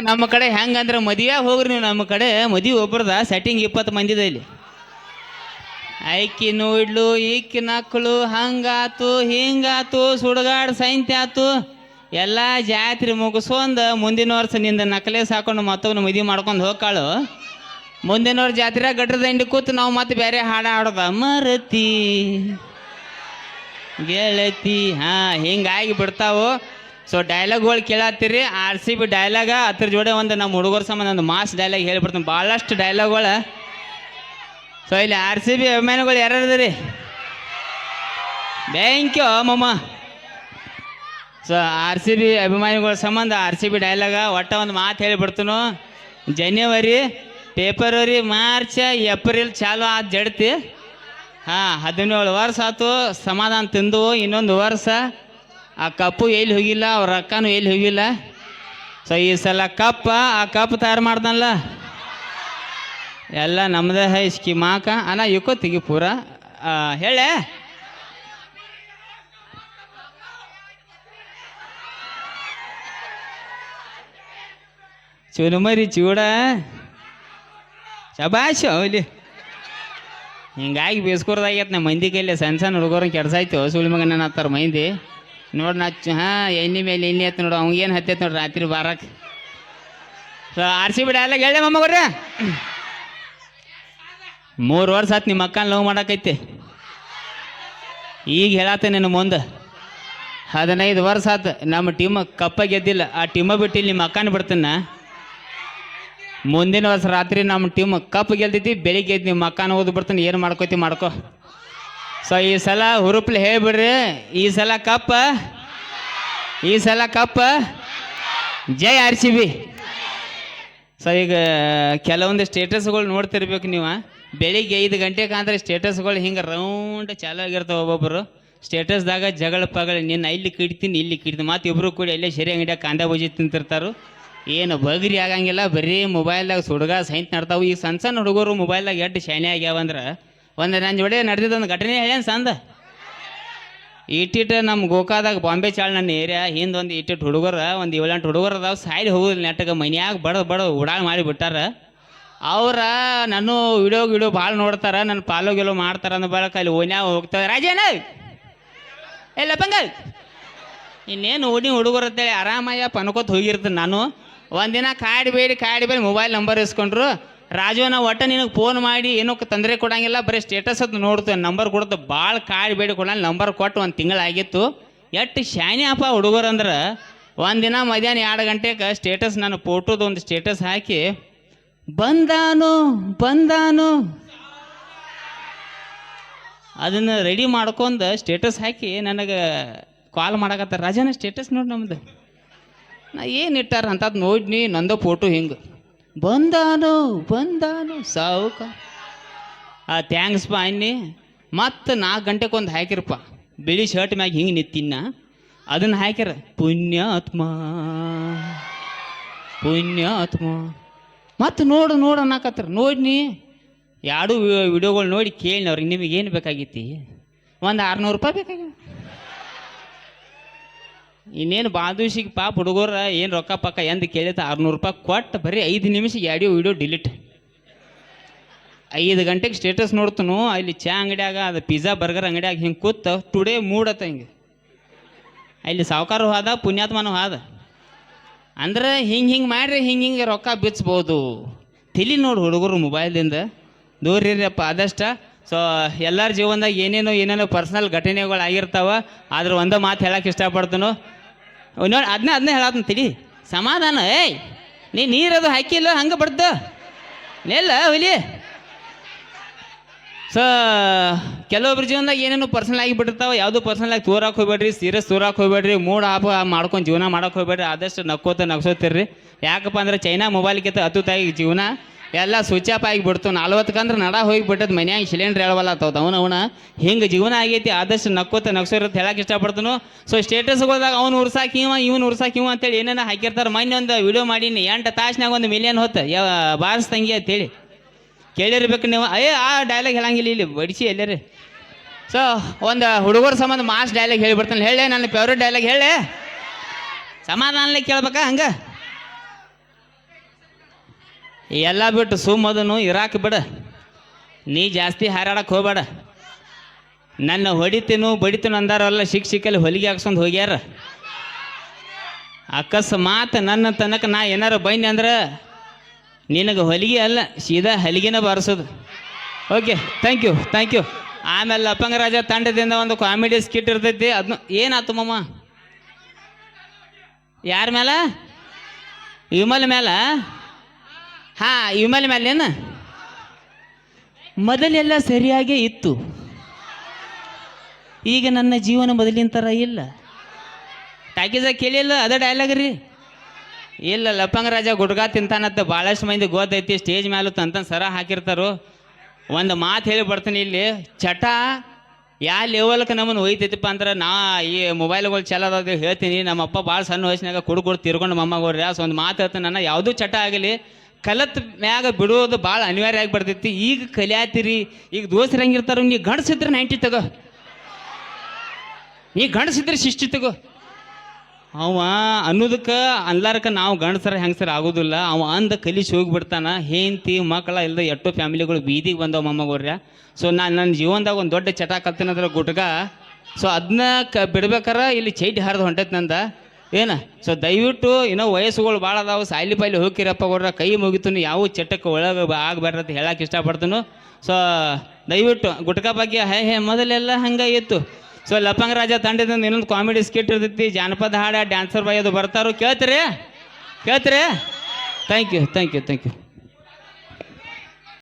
ನಮ್ಮ ಕಡೆ ಹೆಂಗಂದ್ರೆ ಮದುವೆ ಹೋಗ್ರಿ ನೀವು, ನಮ್ಮ ಕಡೆ ಮದುವೆ ಒಬ್ರದ ಸೆಟ್ಟಿಂಗ್ ಇಪ್ಪತ್ತು ಮಂದಿದ ಇಲ್ಲಿ. ಐಕಿ ನೋಡ್ಲು ಈಕಿ ನಕ್ಕಳು ಹಂಗಾತು, ಹಿಂಗಾತು, ಸುಡುಗಾಡ್ ಸೈಂತಿ ಆತು. ಎಲ್ಲ ಜಾತ್ರೆ ಮುಗಿಸ್ಕೊಂಡು ಮುಂದಿನ ವರ್ಷ ನಿಂದ ನಕಲೇ ಹಾಕೊಂಡು ಮತ್ತೊಬ್ಬನ ಮದುವೆ ಮಾಡ್ಕೊಂಡು ಹೋಗ್ಕಾಳು. ಮುಂದಿನ ವರ್ಷ ಜಾತ್ರೆ ಗಟ್ರ ದಂಡಿ ಕೂತು ನಾವು ಮತ್ತೆ ಬೇರೆ ಹಾಡ ಹಾಡೋದ ಮರತಿ, ಗೆಳತಿ, ಹಾ, ಹಿಂಗಾಗಿ ಬಿಡ್ತಾವು. ಸೊ ಡೈಲಾಗ್ಗಳು ಕೇಳತ್ತೀರಿ. ಆರ್ ಸಿ ಬಿ ಡೈಲಾಗ ಅದ್ರ ಜೋಡೆ ಒಂದು ನಮ್ಮ ಹುಡುಗರ ಸಂಬಂಧ ಒಂದು ಮಾಸ್ ಡೈಲಾಗ್ ಹೇಳ್ಬಿಡ್ತೀನಿ. ಭಾಳಷ್ಟು ಡೈಲಾಗ್ಗಳು ಸೊ ಇಲ್ಲಿ ಆರ್ ಸಿ ಬಿ ಅಭಿಮಾನಿಗಳು ಯಾರ್ಯಾರು ಥ್ಯಾಂಕ್ ಯು ಮಮ್ಮ ಸೊ ಆರ್ ಸಿ ಬಿ ಅಭಿಮಾನಿಗಳ ಸಂಬಂಧ ಆರ್ ಸಿ ಬಿ ಡೈಲಾಗ ಒಟ್ಟ ಒಂದು ಮಾತು ಹೇಳಿಬಿಡ್ತೀನು. ಜನವರಿ ಫೆಬ್ರವರಿ ಮಾರ್ಚ್ ಏಪ್ರಿಲ್ ಚಾಲು ಆದ ಜಡ್ತಿ. ಹಾಂ, ಹದಿನೇಳು ವರ್ಷ ಆಯ್ತು ಸಮಾಧಾನ ತಿಂದು ಇನ್ನೊಂದು ವರ್ಷ. ಆ ಕಪ್ಪು ಎಲ್ಲಿ ಹೋಗಿಲ್ಲ, ಅವ್ರ ಅಕ್ಕನೂ ಎಲ್ಲಿ ಹೋಗಿಲ್ಲ? ಸೊ ಈ ಸಲ ಕಪ್ಪ, ಆ ಕಪ್ ತಯಾರು ಮಾಡ್ದಲ್ಲ ಎಲ್ಲ ನಮ್ಮದೇ ಹೈ ಸ್ಕಿಮಾಕ ಅನ್ನ ಇಕೋ ತೆಗಿ ಪೂರ. ಹೇಳೆ? ಚುರುಮರಿ ಚೂಡ. ಶಬಾಷ್ ಇಲ್ಲಿ ಹಿಂಗಾಗಿ ಬೇಸ್ಕೋರ್ದಾಗೈತೆ ನಮ್ಮ ಮಂದಿ ಕೈಲಿ ಸಣ್ಣ ಸಣ್ಣ ಹುಡುಗರು ಕೆಡ್ಸಾಯ್ತು ಸುಳಿ ಮಗನ ಹತ್ತಾರ ಮಂದಿ? ನೋಡಿ ನಾ ಹಾಂ, ಎಣ್ಣೆ ಮೇಲೆ ಎಣ್ಣೆ ಆಯ್ತು ನೋಡು ಏನು ಹತ್ತೈತೆ ನೋಡ್ರಿ ರಾತ್ರಿ ಬಾರಕ್ಕೆ ಆರ್ ಸಿ ಬಿ ಡೈಲಾಗ್ ಹೇಳಿ ಮಮ್ಮಗ್ರೆ ಮೂರು ವರ್ಷ ಆಯ್ತು ನಿಮ್ಮ ಅಕ್ಕನ ಲವ್ ಮಾಡಕೈತೆ. ಈಗ ಹೇಳತ್ತೆ ನಿನ್ನ ಮುಂದೆ. ಹದಿನೈದು ವರ್ಷ ಆತು ನಮ್ಮ ಟೀಮ್ ಕಪ್ಪ ಗೆದ್ದಿಲ್ಲ, ಆ ಟೀಮ ಬಿಟ್ಟು ನಿಮ್ಮ ಅಕ್ಕನ ಬಿಡ್ತೀನ. ಮುಂದಿನ ವರ್ಷ ರಾತ್ರಿ ನಮ್ಮ ಟೀಮ್ ಕಪ್ ಗೆಲ್ತೈತಿ, ಬೆಳಿಗ್ಗೆ ನಿಮ್ಮ ಅಕ್ಕನ ಓದ್ಬಿಡ್ತೀನಿ ಏನು ಮಾಡ್ಕೋತಿ ಮಾಡ್ಕೋ. ಸೊ ಈ ಸಲ ಹುರುಪ್ಲಿ ಹೇಳ್ಬಿಡ್ರಿ. ಈ ಸಲ ಕಪ್ಪ. ಈ ಸಲ ಕಪ್ಪ. ಜೈ ಆರ್ ಸಿ ಬಿ. ಸೊ ಈಗ ಕೆಲವೊಂದು ಸ್ಟೇಟಸ್ಗಳು ನೋಡ್ತಿರ್ಬೇಕು ನೀವು ಬೆಳಿಗ್ಗೆ ಐದು ಗಂಟೆಗೆ ಅಂದ್ರೆ ಸ್ಟೇಟಸ್ಗಳು ಹಿಂಗೆ ರೌಂಡ್ ಚಾಲು ಆಗಿರ್ತಾವೆ ಒಬ್ಬೊಬ್ಬರು ಸ್ಟೇಟಸ್ದಾಗ ಜಗಳ ಪಗಳ, ನಿನ್ನ ಇಲ್ಲಿ ಕಿಡ್ತೀನಿ ಇಲ್ಲಿ ಕಿಡ್ತೀನಿ. ಮತ್ತೆ ಇಬ್ಬರು ಕೂಡಿ ಅಲ್ಲೇ ಸರಿ ಅಂಗಡಿಯಾಗ ಕಾಂದ ಬಜ್ಜಿ ತಿಂತಿರ್ತಾರೆ. ಏನು ಬಗ್ರಿ ಆಗಂಗಿಲ್ಲ, ಬರೀ ಮೊಬೈಲ್ದಾಗ ಸುಡ್ಗ ಸೈಂತ ನಡ್ತಾವು ಈಗ ಸಣ್ಣ ಸಣ್ಣ ಹುಡುಗರು ಮೊಬೈಲ್ದಾಗ ಎಟ್ಟು ಶಾನೆ ಆಗ್ಯಾವಂದ್ರೆ ಒಂದು ನನ್ನ ಜೋಡಿ ನಡೆದಿದ್ದ ಒಂದು ಘಟನೆ ಹೇಳ್ಯಾನ ಸಂದ? ಇಟ್ಟಿಟ್ಟು ನಮ್ಮ ಗೋಕಾದಾಗ ಬಾಂಬೆ ಚಾಳ್ ನನ್ನ ಏರಿಯಾ, ಹಿಂದೆ ಒಂದು ಇಟ್ಟಿಟ್ಟು ಹುಡುಗರ, ಒಂದು ಏಳೆಂಟು ಹುಡುಗರು ಅದಾವ, ಸಾಯ್ಲಿ ಹೋಗುದಿಲ್ಲ ನೆಟ್ಟಗೆ, ಮನ್ಯಾಗ ಬಡ ಬಡ ಉಡಾಳ್ ಮಾಡಿ ಬಿಟ್ಟಾರ. ಅವ್ರ ನಾನು ವಿಡಿಯೋ ಗಿಡಿಯೋ ಭಾಳ ನೋಡ್ತಾರೆ ನನ್ನ ಪಾಲೋ ಗಿಲೋ ಮಾಡ್ತಾರ ಅಂದ ಬಳಕ ಅಲ್ಲಿ ಓನ್ಯಾಗ ಹೋಗ್ತಾರೆ ರಾಜೇನ ಎಲ್ಲ ಲಪಂಗ! ಇನ್ನೇನು ಓಡಿ ಹುಡುಗರು ಅಂತೇಳಿ ಆರಾಮಯ್ಯ ಪನ್ಕೋತ ಹೋಗಿರ್ತೀನಿ ನಾನು. ಒಂದಿನ ಕಾಡಿ ಬೇಡಿ ಕಾಡಿ ಬೇಡಿ ಮೊಬೈಲ್ ನಂಬರ್ ಇಸ್ಕೊಂಡ್ರು. ರಾಜು ನಾವು ಒಟ್ಟ ನಿನಗೆ ಫೋನ್ ಮಾಡಿ ಏನೋ ತೊಂದರೆ ಕೊಡಂಗಿಲ್ಲ, ಬರೀ ಸ್ಟೇಟಸ್ ಅದು ನೋಡ್ತೇವೆ ನಂಬರ್ ಕೊಡ್ತು ಭಾಳ ಕಾಡಿ ಬೇಡಿ ಕೊಡಲ್ಲ ನಂಬರ್ ಕೊಟ್ಟು ಒಂದು ತಿಂಗಳಾಗಿತ್ತು ಎಷ್ಟು ಶಾನಿ ಅಪ್ಪ ಹುಡುಗರು ಅಂದ್ರೆ ಒಂದಿನ ಮಧ್ಯಾಹ್ನ ಎರಡು ಗಂಟೆಗೆ ಸ್ಟೇಟಸ್ ನಾನು ಫೋಟೋದು ಒಂದು ಸ್ಟೇಟಸ್ ಹಾಕಿ, ಬಂದಾನು ಬಂದಾನು. ಅದನ್ನು ರೆಡಿ ಮಾಡ್ಕೊಂಡು ಸ್ಟೇಟಸ್ ಹಾಕಿ ನನಗೆ ಕಾಲ್ ಮಾಡಕತ್ತಾರ. ರಾಜನ ಸ್ಟೇಟಸ್ ನೋಡಿ ನಮ್ದು. ನಾ ಏನು ಇಟ್ಟಾರ ಅಂತದ್ ನೋಡ್ನಿ ನಂದು ಫೋಟೋ ಹಿಂಗೆ. ಬಂದಾನು ಬಂದಾನು, ಸಾವುಕ. ಆ ಥ್ಯಾಂಕ್ಸ್ ಪಾ ಅನ್ನಿ. ಮತ್ತು ನಾಲ್ಕು ಗಂಟೆಗೆ ಒಂದು ಹಾಕಿರಪ್ಪ. ಬಿಳಿ ಶರ್ಟ್ ಮ್ಯಾಗ ಹಿಂಗೆ ನಿತ್ತಿನ ಅದನ್ನು ಹಾಕ್ಯಾರ, ಪುಣ್ಯಾತ್ಮ ಪುಣ್ಯಾತ್ಮ. ಮತ್ತು ನೋಡು ನೋಡು ಅನ್ನಕತ್ತಾರ. ನೀ. ಎರಡು ವಿಡಿಯೋಗಳು ನೋಡಿ ಕೇಳಿ ಅವ್ರಿಗೆ ನಿಮಗೆ ಏನು ಬೇಕಾಗಿತ್ತು? ಒಂದು ಆರುನೂರು ರೂಪಾಯಿ ಬೇಕಾಗಿ ಇನ್ನೇನು ಬಾಂಧವಿಸಿಗೆ ಪಾಪ ಹುಡುಗರ ಏನು ರೊಕ್ಕ ಪಕ್ಕ ಎಂದು ಕೇಳಿತ ಆರುನೂರು ರೂಪಾಯಿ ಕೊಟ್ಟು ಬರೀ ಐದು ನಿಮಿಷ ಆಡಿಯೋ ವಿಡಿಯೋ ಡಿಲೀಟ್ ಐದು ಗಂಟೆಗೆ ಸ್ಟೇಟಸ್ ನೋಡ್ತನು, ಅಲ್ಲಿ ಚಾ ಅಂಗಡಿಯಾಗ, ಅದು ಪಿಜ್ಜಾ ಬರ್ಗರ್ ಅಂಗಡಿಯಾಗ ಹಿಂಗೆ ಕೂತ ಟುಡೇ ಮೂಡತ್ತ ಹಿಂಗೆ. ಅಲ್ಲಿ ಸಾವುಕಾರ ಹೋದ, ಪುಣ್ಯಾತ್ಮನೂ ಹೋದ. ಅಂದ್ರೆ ಹಿಂಗೆ ಹಿಂಗೆ ಮಾಡ್ರಿ, ಹಿಂಗೆ ಹಿಂಗೆ ರೊಕ್ಕ ಬಿಚ್ಬೋದು. ತಿಳಿ ನೋಡಿ ಹುಡುಗರು ಮೊಬೈಲ್ದಿಂದ ದೂರ ಇರ್ರಿಯಪ್ಪ ಆದಷ್ಟ ಸೊ ಎಲ್ಲರ ಜೀವನದಾಗ ಏನೇನೋ ಏನೇನೋ ಪರ್ಸ್ನಲ್ ಘಟನೆಗಳು ಆಗಿರ್ತಾವ ಆದ್ರೆ ಒಂದೇ ಮಾತು ಹೇಳಕ್ಕೆ ಇಷ್ಟಪಡ್ತನು. ನೋಡಿ ಅದನ್ನೇ ಅದನ್ನೇ ಹೇಳತ್ತೀನಿ ತಿಳಿ. ಸಮಾಧಾನ, ಏಯ್, ನೀ ನೀರದು ಹಾಕಿಲ್ಲ, ಹಂಗೆ ಬಡ್ದು? ಇಲ್ಲ, ಹುಲಿ. ಸೊ ಕೆಲವೊಬ್ರ ಜೀವನದಾಗ ಏನೇನು ಪರ್ಸನಲ್ ಆಗಿ ಬಿಟ್ಟಿರ್ತಾವೆ, ಯಾವುದು ಪರ್ಸನಲ್ ಆಗಿ ತೋರಕ್ಕೆ ಹೋಗ್ಬೇಡ್ರಿ ಸೀರಿಯಸ್ ತೋರಕ್ಕೆ ಹೋಗ್ಬೇಡ್ರಿ, ಮೂಡ್ ಆಪ್ ಮಾಡ್ಕೊಂಡು ಜೀವನ ಮಾಡಕ್ಕೆ ಹೋಗ್ಬೇಡ್ರಿ, ಆದಷ್ಟು ನಕ್ಕೋತ ನಗ್ಸೋತಿರ್ರಿ. ಯಾಕಪ್ಪ ಅಂದ್ರೆ ಚೈನಾ ಮೊಬೈಲ್ಗಿಂತ ಹತ್ತುತ್ತಾಗಿ ಜೀವನ. ಎಲ್ಲ ಸ್ವಿಚ್ ಆಫ್ ಆಗಿಬಿಡ್ತು. ನಲ್ವತ್ತಕ್ಕಂದ್ರೆ ನಡ ಹೋಗಿ ಬಿಟ್ಟದ ಮನ್ಯಾಗ ಸಿಲಿಂಡ್ರ್ ಹೇಳವಲ್ಲ ತಾವ್ ಅವನ ಅವನ. ಹಿಂಗೆ ಜೀವನ ಆಗೈತಿ, ಆದಷ್ಟು ನಕ್ಕೋತ ನಗ್ಸೋರತ್ತೆ ಹೇಳಕ್ಕೆ ಇಷ್ಟಪಡ್ತನು. ಸೊ ಸ್ಟೇಟಸ್ಗಳದಾಗ ಅವ್ನು ಉರ್ಸಾಕ ಇವ, ಇವ್ನು ಉರ್ಸಾಕಿ ಇವ ಅಂತೇಳಿ ಏನೇನೋ ಹಾಕಿರ್ತಾರೆ. ಮೊನ್ನೆ ಒಂದು ವಿಡಿಯೋ ಮಾಡೀನಿ, ಎಂಟು ತಾಸ್ನಾಗ ಒಂದು ಮಿಲಿಯನ್ ಹೊತ್ತು. ಯಾವ ಬಾರ್ಸ್ ತಂಗಿ ಅಂತೇಳಿ. ಕೇಳಿರ್ಬೇಕು ನೀವು. ಅಯ್ಯ ಆ ಡೈಲಾಗ್ ಹೇಳಂಗಿಲ್ಲ ಇಲ್ಲಿ, ಬಡಿಸಿ ಎಲ್ಲರಿ. ಸೊ ಒಂದು ಹುಡುಗರ ಸಂಬಂಧ ಮಾಸ್ ಡೈಲಾಗ್ ಹೇಳಿಬಿಡ್ತಾನೆ. ಹೇಳೇ ನನ್ನ ಫೇವ್ರೇಟ್ ಡೈಲಾಗ್ ಹೇಳೇ ಸಮಾಧಾನಲೇ ಕೇಳ್ಬೇಕಾ ಹಂಗೆ? ಎಲ್ಲ ಬಿಟ್ಟು ಸುಮ್ಮದನು ಇರಾಕ್ ಬಿಡ. ನೀ ಜಾಸ್ತಿ ಹಾರಾಡಕ್ಕೆ ಹೋಗ್ಬೇಡ. ನನ್ನ ಹೊಡಿತೀನು ಬಡಿತೀನು ಅಂದಾರಲ್ಲ ಶಿಕ್ಷಕಲ್ಲಿ ಹೊಲಿಗೆ ಹಾಕ್ಸ್ಕೊಂಡು ಹೋಗ್ಯಾರ. ಅಕಸ್ಮಾತ್ ನನ್ನ ತನಕ ನಾ ಏನಾರ ಬೈನಿ ಅಂದ್ರೆ ನಿನಗೆ ಹೊಲಿಗೆ ಅಲ್ಲ, ಸೀದಾ ಹಲಿಗೆನ ಬಾರಿಸೋದು. Okay thank you thank you ಆಮೇಲೆ ಅಪ್ಪಂಗರಾಜ ರಾಜ ತಂಡದಿಂದ ಒಂದು ಕಾಮಿಡಿ ಸ್ಕಿಟ್ ಇರ್ತೈತಿ ಅದನ್ನ ಏನಾಯ್ತು ಮಮ್ಮ ಯಾರ ಮೇಲೆ ವಿಮಲ್ ಮೇಲೆ ಹಾಂ ವಿಮಲ್ ಮೇಲೇನು ಮೊದಲೆಲ್ಲ ಸರಿಯಾಗೇ ಇತ್ತು. ಈಗ ನನ್ನ ಜೀವನ ಮೊದಲಿನ ಥರ ಇಲ್ಲ. ಟಾಕೀಸ ಕೇಳಿಲ್ಲ ಅದ ಡೈಲಾಗ್ ರೀ. ಇಲ್ಲ ಲಪ್ಪಂಗ ರಾಜ ಗುಡ್ಗಾ ತಿಂತಾನತ್ತ ಭಾಳಷ್ಟು ಮಂದಿ ಗೊತ್ತೈತಿ ಸ್ಟೇಜ್ ಮೇಲೆ ತಂತ ಸರ ಹಾಕಿರ್ತಾರೋ. ಒಂದು ಮಾತು ಹೇಳಿ ಬರ್ತೀನಿ ಇಲ್ಲಿ. ಚಟ ಯಾವ ಲೆವೆಲ್ಗೆ ನಮ್ಮನ್ನು ಒಯ್ತೈತಿಪ್ಪ ಅಂದ್ರೆ ನಾ ಈ ಮೊಬೈಲ್ಗಳು ಚಲೋದ ಹೇಳ್ತೀನಿ. ನಮ್ಮಪ್ಪ ಭಾಳ ಸಣ್ಣ ವಯಸ್ಸಿನಾಗ ಕುಡು ಕುಡು ತಿರ್ಕೊಂಡು ಒಂದು ಮಾತು ಹೇಳ್ತೀನಿ, ನನ್ನ ಯಾವುದೂ ಚಟ ಆಗಲಿ. ಕಲತ್ ಮ್ಯಾಗ ಬಿಡೋದು ಭಾಳ ಅನಿವಾರ್ಯ ಆಗಿ ಬರ್ತೈತಿ ಈಗ ಕಲಿಯಾತಿರಿ, ಈಗ ದೋಸ್ರು ಹೆಂಗಿರ್ತಾರೋ ನೀ ಗಂಡಸಿದ್ರೆ ನೈಂಟಿ ತಗೋ. ನೀ ಗಂಡಸಿದ್ರೆ ಶಿಷ್ಟಿ ತಗೋ. ಅವ ಅನ್ನೋದಕ್ಕೆ ಅನ್ಲಾರಕ ನಾವು ಗಂಡಸರ ಹೆಂಗಸರ ಆಗೋದಿಲ್ಲ. ಅವ ಅಂದ ಕಲಿಸಿ ಹೋಗಿಬಿಡ್ತಾನ. ಹೆಂಡತಿ, ಮಕ್ಕಳ ಇಲ್ಲದ ಎಷ್ಟೋ ಫ್ಯಾಮಿಲಿಗಳು ಬೀದಿಗೆ ಬಂದವ ಮೊಮ್ಮಗೋರ್ಯ ಸೊ ನಾನು ನನ್ನ ಜೀವನದಾಗ ಒಂದು ದೊಡ್ಡ ಚಟ ಕಲ್ತೀನಂದ್ರೆ ಗುಟ್ಗ. ಸೊ ಅದನ್ನ ಕ ಬಿಡ್ಬೇಕಾರ, ಇಲ್ಲಿ ಚೈಟಿ ಹರಿದು ಹೊಂಟೈತೆ ನಂದ. ಏನ? ಸೊ ದಯವಿಟ್ಟು ಇನ್ನೂ ವಯಸ್ಸುಗಳು ಭಾಳ ಅದಾವು, ಸಾಯ್ಲಿ ಪಾಯ್ಲಿ ಹೋಗಿರಪ್ಪ ಕೊಡ್ರೆ ಕೈ ಮುಗಿತು ಯಾವ ಚಟಕ್ಕೆ ಒಳಗೆ ಆಗಬಾರ್ದು ಹೇಳಕ್ಕೆ ಇಷ್ಟಪಡ್ತೀನಿ. ಸೊ ದಯವಿಟ್ಟು ಗುಟ್ಕ ಬಗ್ಗೆ ಹೇ ಹೇ, ಮೊದಲೆಲ್ಲ ಹಂಗೆ ಇತ್ತು. ಸೊ ಲಪಂಗ ರಾಜ ತಂಡದಿಂದ ಇನ್ನೊಂದು ಕಾಮಿಡಿ ಸ್ಕಿಟ್ ಇರ್ತೈತಿ ಜಾನಪದ ಹಾಡ, ಡ್ಯಾನ್ಸರ್ ಬಾಯ್ ಅದು ಬರ್ತಾರೋ ಕೇಳ್ತೀರಿ? ಕೇಳ್ತೀರಿ? Thank you thank you thank you